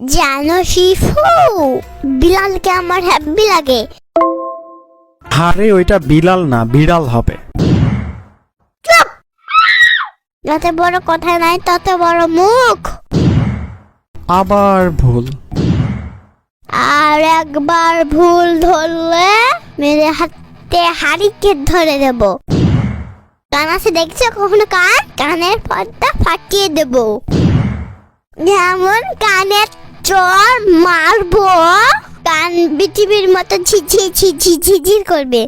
জানো শিফু বিলালকে আমার হ্যাপি লাগে। আরে ওইটা বিলাল না বিড়াল হবে। যত বড় কথা নাই তত বড় মুখ। আবার ভুল। আর একবার ভুল ধরলে মেরে হাতে হাড়িকে ধরে দেব। কান আছে দেখছ কখনো কান? কানের পর্দা ফাটিয়ে দেব। যেমন কানের চর মারবো কান পৃথিবীর মতো ঝিঝি ঝিঝি ঝিঝির করবে।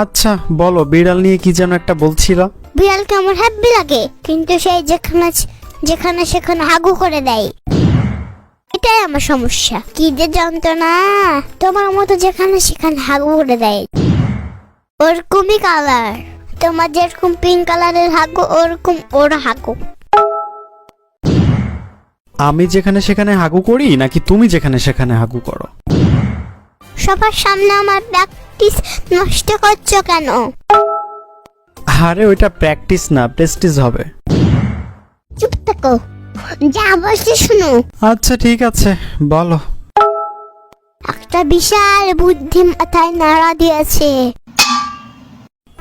আচ্ছা বলো বিড়াল নিয়ে কি যেন একটা বলছিল? বিড়ালকে আমার হ্যাপি লাগে? কিন্তু সেই যেখানে যেখানে সেখানে হাগু করে দেয়। এটাই আমার সমস্যা। কি যে যন্ত্রণা। তোমার মতো যেখানে সেখানে হাগু করে দেয়। ওরকমই কালার তোমার যেরকম পিঙ্ক কালারের হাগু ওরকম ওর হাগু। আমি যেখানে সেখানে হাগু করি নাকি তুমি যেখানে সেখানে হাগু করো? সবার সামনে আমার প্র্যাকটিস নষ্ট করছ কেন? আরে ওইটা প্র্যাকটিস না প্রেস্টিজ হবে। চুপ থাকো যা বলছি শুনো। আচ্ছা ঠিক আছে বলো। একটা বিশাল বুদ্ধি মাথায় নাড়া দিয়েছে।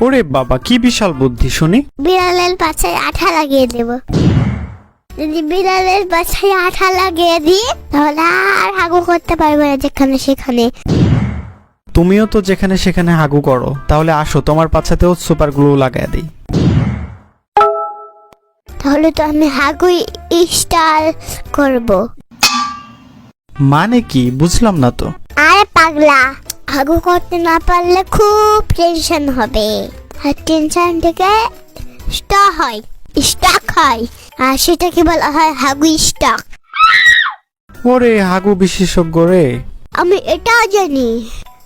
ওরে বাবা কি বিশাল বুদ্ধি শুনি। বিড়ালের পাছায় আঠা লাগিয়ে দেব। যদি বিড়ালের পাছায় আঠা লাগিয়ে দিই তাহলে আর হাগু করতে পারবে না যেখানে সেখানে। তুমিও তো যেখানে সেখানে হাগু করো তাহলে আসো তোমার পাছাতেও সুপার গ্লু লাগাই দিই। তাহলে তো আমি হাগুই স্টার করব। মানে কি? বুঝলাম না তো। আরে পাগলা হাগু করতে না পারলে খুব টেনশন হবে। আর টেনশন থেকে স্টক হয় স্টক হয়। আর সেটাকে বলা হয় হাগু স্টক? ওরে হাগু বিশেষজ্ঞ রে। আমি এটাও জানি।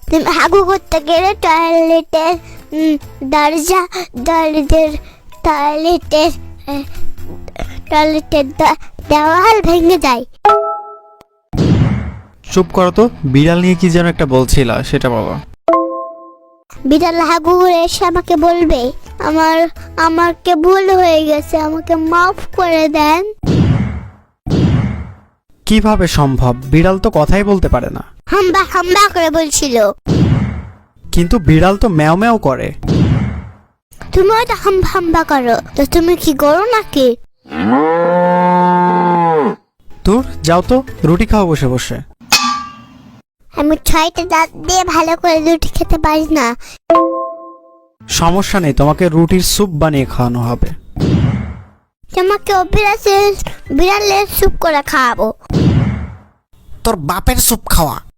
তুমি হাগু করতে গেলে টয়লেটের দরজা দরজার টয়লেটের টয়লেটের দেওয়াল ভেঙে যায়। চুপ করো তো বিড়াল নিয়ে কি যেন একটা বলছিল সেটা বলো। বিড়াল হাগু করে এসে আমাকে বলবে আমার আমাকে ভুল হয়ে গেছে আমাকে মাফ করে দেন। কীভাবে সম্ভব? বিড়াল তো কথাই বলতে পারে না। হাম্বা হাম্বা করে বলছিল। কিন্তু বিড়াল তো ম্যাও ম্যাও করে। তুমি তো হাম্বা হাম্বা করো তো তুমি কি করো নাকি? তোর যাও তো রুটি খাও বসে বসে। আমি ছয়টা দাঁত দিয়ে ভালো করে রুটি খেতে পারি না। সমস্যা নেই তোমাকে রুটির স্যুপ বানিয়ে খাওয়ানো হবে। তোমাকে বিড়ালের বিড়ালের স্যুপ করে খাওয়াবো। তোর বাপের স্যুপ খাওয়া।